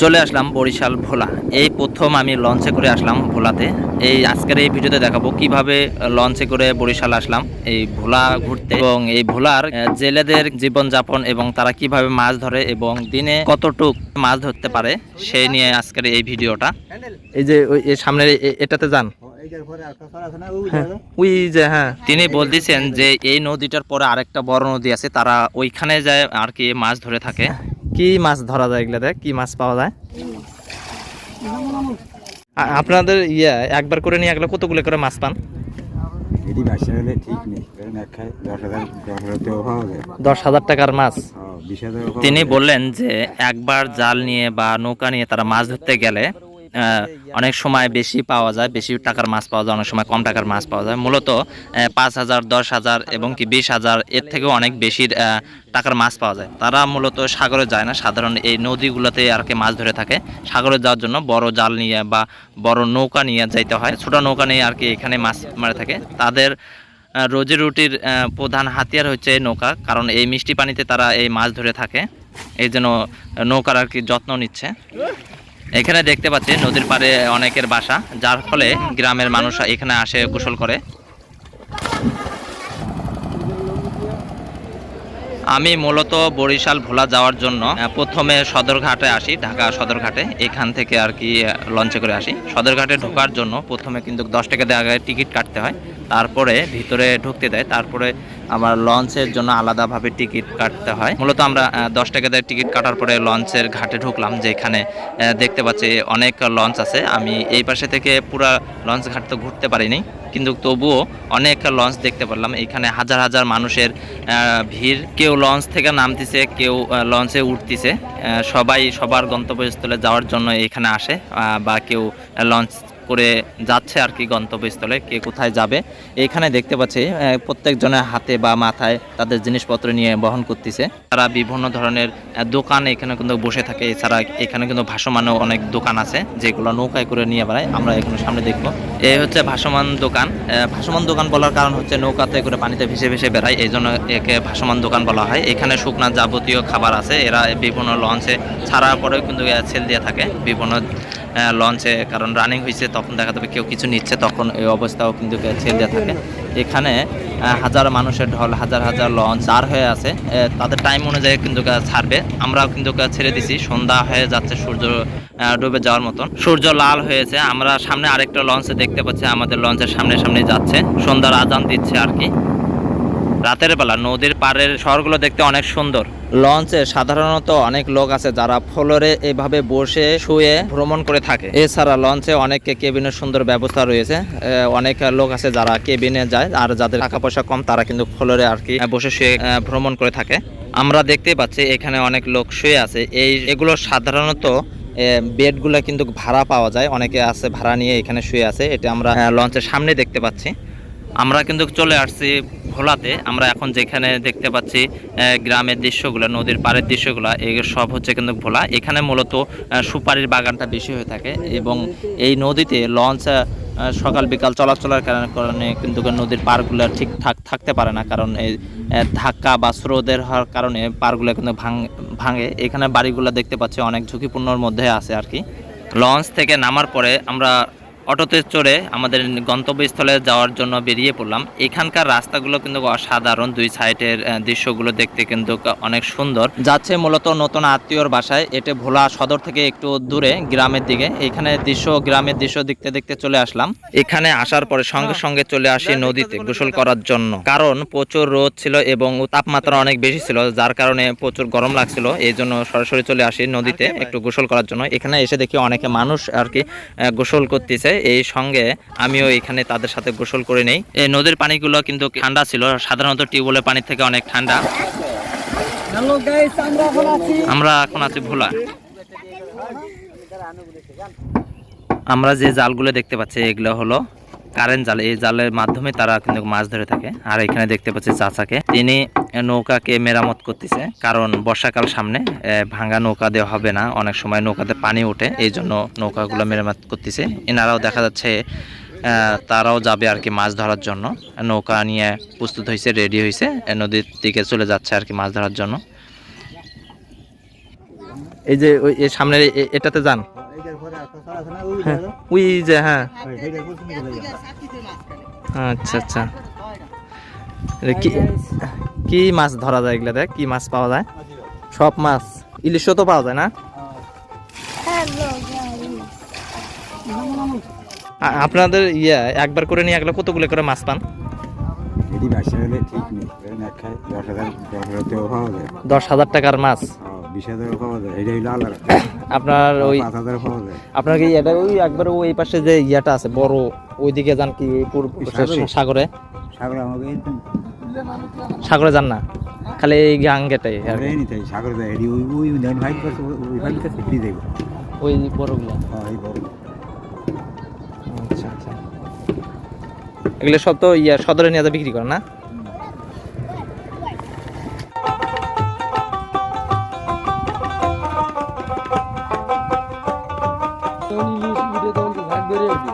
চলে আসলাম বরিশাল ভোলা। এই প্রথম আমি লঞ্চে করে আসলাম ভোলাতে। এই আজকের এই ভিডিওতে দেখাবো কীভাবে লঞ্চে করে বরিশাল আসলাম এই ভোলা ঘুরতে। এবং এই ভোলার জেলেদের জীবনযাপন এবং তারা কীভাবে মাছ ধরে এবং দিনে কতটুক মাছ ধরতে পারে সেই নিয়ে আজকের এই ভিডিওটা। এই যে ওই এর সামনে এটাতে যান। ওই যে হ্যাঁ। তিনি বলতেছেন যে এই নদীটার পরে আরেকটা বড় নদী আছে, তারা ওইখানে যায় আর কি মাছ ধরে থাকে। কি মাছ ধরা যায় এগুলাতে? কি মাছ পাওয়া যায়? আপনাদের ইয়া একবার করে নিয়ে এগুলো কতগুলো করে মাছ পান? দশ হাজার টাকার মাছ? হ্যাঁ, তিনি বললেন যে একবার জাল নিয়ে বা নৌকা নিয়ে তারা মাছ ধরতে গেলে অনেক সময় বেশি পাওয়া যায়, বেশি টাকার মাছ পাওয়া যায়, অনেক সময় কম টাকার মাছ পাওয়া যায়। মূলত পাঁচ হাজার, দশ হাজার এবং কি বিশ হাজার, এর থেকেও অনেক বেশি টাকার মাছ পাওয়া যায়। তারা মূলত সাগরে যায় না। সাধারণ এই নদীগুলোতে আর কি মাছ ধরে থাকে। সাগরে যাওয়ার জন্য বড় জাল নিয়ে বা বড় নৌকা নিয়ে যাইতে হয়। ছোট নৌকা নিয়ে আর কি এখানে মাছ মারে থাকে। তাদের রোজি রুটির প্রধান হাতিয়ার হচ্ছে নৌকা। কারণ এই মিষ্টি পানিতে তারা এই মাছ ধরে থাকে। এই জন্য নৌকার আর কি যত্ন নিচ্ছে। এখানে দেখতে পাচ্ছি নদীর পাড়ে অনেকের বাসা, যার ফলে গ্রামের মানুষ এখানে আসে গোসল করে। আমি মূলত বরিশাল ভোলা যাওয়ার জন্য প্রথমে সদরঘাটে আসি, ঢাকা সদরঘাটে। এখান থেকে আর কি লঞ্চে করে আসি। সদরঘাটে ঢোকার জন্য প্রথমে কিন্তু দশ টাকা আগে টিকিট কাটতে হয়। তারপরে ভিতরে ঢুকতে দেয়, তারপরে আমার লঞ্চের জন্য আলাদাভাবে টিকিট কাটতে হয়। মূলত আমরা দশ টাকা দিয়ে টিকিট কাটার পরে লঞ্চের ঘাটে ঢুকলাম, যেখানে দেখতে পাচ্ছি অনেক লঞ্চ আছে। আমি এই পাশে থেকে পুরা লঞ্চ ঘাট তো ঘুরতে পারিনি, কিন্তু তবুও অনেক লঞ্চ দেখতে পারলাম। এখানে হাজার হাজার মানুষের ভিড়। কেউ লঞ্চ থেকে নামতেছে, কেউ লঞ্চে উঠতেছে। সবাই সবার গন্তব্যস্থলে যাওয়ার জন্য এখানে আসে বা কেউ লঞ্চ করে যাচ্ছে আর কি গন্তব্যস্থলে, কে কোথায় যাবে। এখানে দেখতে পাচ্ছি প্রত্যেকজনের হাতে বা মাথায় তাদের জিনিসপত্র নিয়ে বহন করতেছে। তারা বিভিন্ন ধরনের দোকান এখানে কিন্তু বসে থাকে। এছাড়া এখানে কিন্তু ভাসমানও অনেক দোকান আছে, যেগুলো নৌকায় করে নিয়ে বেড়ায়। আমরা এখানে সামনে দেখব। এই হচ্ছে ভাসমান দোকান। ভাসমান দোকান বলার কারণ হচ্ছে নৌকাতে করে পানিতে ভেসে ভেসে বেড়ায়। এই জন্য একে ভাসমান দোকান বলা হয়। এখানে শুকনা যাবতীয় খাবার আছে। এরা বিভিন্ন লঞ্চে ছাড়ার পরেও কিন্তু সেল দিয়ে থাকে। বিভিন্ন লঞ্চে কারণ রানিং হয়েছে, তখন দেখা যাবে কেউ কিছু নিচ্ছে, তখন এই অবস্থাও কিন্তু ছেড়ে থাকে। এখানে হাজার মানুষের ঢল, হাজার হাজার লঞ্চ আর হয়ে আছে। তাদের টাইম অনুযায়ী কিন্তু ছাড়বে। আমরাও কিন্তু ছেড়ে দিছি। সন্ধ্যা হয়ে যাচ্ছে, সূর্য ডুবে যাওয়ার মতন। সূর্য লাল হয়েছে। আমরা সামনে আরেকটা লঞ্চে দেখতে পাচ্ছি, আমাদের লঞ্চের সামনে সামনে যাচ্ছে। সন্ধ্যার আজান দিচ্ছে আর কি। রাতের বেলা নদীর পাড়ের শহরগুলো দেখতে অনেক সুন্দর। লঞ্চে সাধারণত অনেক লোক আছে যারা ফ্লোরে এভাবে বসে শুয়ে ভ্রমণ করে থাকে। এছাড়া লঞ্চে অনেক কেবিনের সুন্দর ব্যবস্থা রয়েছে। অনেক লোক আছে যারা কেবিনে যায় আর যাদের টাকা পয়সা কম তারা কিন্তু ফ্লোরে আর কি বসে শুয়ে ভ্রমণ করে থাকে। আমরা দেখতে পাচ্ছি এখানে অনেক লোক শুয়ে আছে। এই এগুলো সাধারণত বেডগুলো কিন্তু ভাড়া পাওয়া যায়। অনেকে আছে ভাড়া নিয়ে এখানে শুয়ে আছে। এটা আমরা লঞ্চের সামনে দেখতে পাচ্ছি। আমরা কিন্তু চলে আসছি ভোলাতে। আমরা এখন যেখানে দেখতে পাচ্ছি গ্রামের দৃশ্যগুলো, নদীর পাড়ের দৃশ্যগুলো এগুলো সব হচ্ছে কিন্তু ভোলা। এখানে মূলত সুপারির বাগানটা বেশি হয়ে থাকে এবং এই নদীতে লঞ্চ সকাল বিকাল চলাচলের কারণে কিন্তু নদীর পাড়গুলো ঠিকঠাক থাকতে পারে না। কারণ এই ধাক্কা বা স্রোতের হওয়ার কারণে পাড়গুলো কিন্তু ভাঙে। এখানে বাড়িগুলো দেখতে পাচ্ছি অনেক ঝুঁকিপূর্ণর মধ্যে আছে আর কি। লঞ্চ থেকে নামার পরে আমরা অটোতে চড়ে আমাদের গন্তব্যস্থলে যাওয়ার জন্য বেরিয়ে পড়লাম। এখানকার রাস্তাগুলো কিন্তু অসাধারণ দুই সাইডের দৃশ্যগুলো দেখতে কিন্তু অনেক সুন্দর। যাচ্ছে মূলত নতুন আত্মীয়র বাসায় এটা ভোলা সদর থেকে একটু দূরে গ্রামের দিকে। এখানে দৃশ্য গ্রামের দৃশ্য দেখতে দেখতে চলে আসলাম। এখানে আসার পরে সঙ্গে সঙ্গে চলে আসি নদীতে গোসল করার জন্য। কারণ প্রচুর রোদ ছিল এবং তাপমাত্রা অনেক বেশি ছিল যার কারণে প্রচুর গরম লাগছিল। এই জন্য সরাসরি চলে আসি নদীতে একটু গোসল করার জন্য। এখানে এসে দেখি অনেকে মানুষ আর কি গোসল করতেছে। এই সঙ্গে আমিও এখানে তাদের সাথে গোসল করে নেই। এই নদীর পানিগুলো কিন্তু ঠান্ডা ছিল সাধারণত টিউবওয়েলের পানির থেকে অনেক ঠান্ডা। আমরা এখন আছি ভোলা। আমরা যে জালগুলো দেখতে পাচ্ছি এগুলো হলো কারেন্ট জাল এই জালের মাধ্যমে তারা কিন্তু মাছ ধরে থাকে। আর এখানে দেখতে পাচ্ছি চাচাকে। তিনি নৌকাকে মেরামত করতেছে কারণ বর্ষাকাল সামনে এ, ভাঙা নৌকা দেওয়া হবে না। অনেক সময় নৌকাতে পানি ওঠে এই জন্য নৌকাগুলো মেরামত করতেছে। এনারাও দেখা যাচ্ছে তারাও যাবে আর কি মাছ ধরার জন্য। নৌকা নিয়ে প্রস্তুত হয়েছে রেডি হয়েছে নদীর দিকে চলে যাচ্ছে আর কি মাছ ধরার জন্য। এই যে ওই সামনে এটাতে যান। ওই হ্যাঁ জায়গা যে হ্যাঁ। ওই যাও আচ্ছা। আচ্ছা কি কি মাছ ধরা যায় এগুলাতে? কি মাছ পাওয়া যায়? সব মাছ। ইলিশও তো পাওয়া যায় না? আপনাদের ইয়া একবার করে নিয়ে গেলে কতগুলো করে মাছ পান? দশ হাজার টাকার মাছ? আপনার ওই পাঁচ হাজার পাওয়া যায় আপনার কি এটা ওই একবার ওই পাশে যে ইয়াটা আছে বড় ওইদিকে যান কি সাগরে? সাগরে? যান না খালি এই গাং হয়, ওই বড়গুলো। আচ্ছা আচ্ছা। এগুলো সব তো ইয়া সদরে নিয়ে বিক্রি করে না? ভিডিও তোমাকে ভাগ বেড়ে উঠবে